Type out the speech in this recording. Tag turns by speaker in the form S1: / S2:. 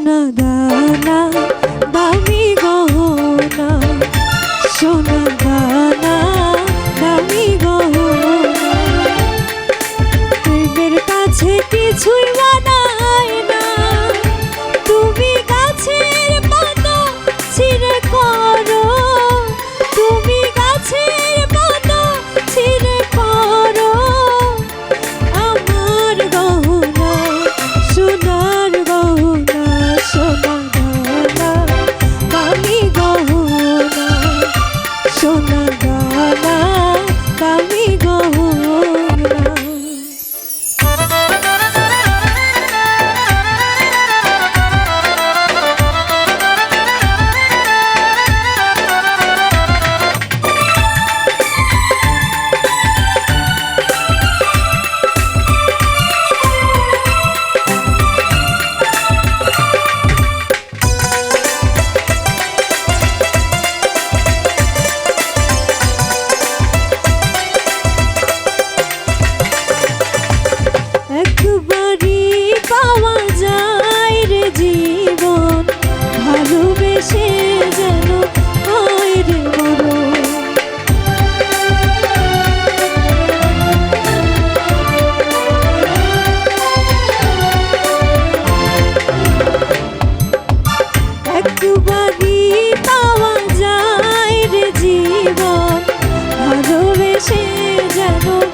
S1: দানা দানা বামে ভালোবেসে যেন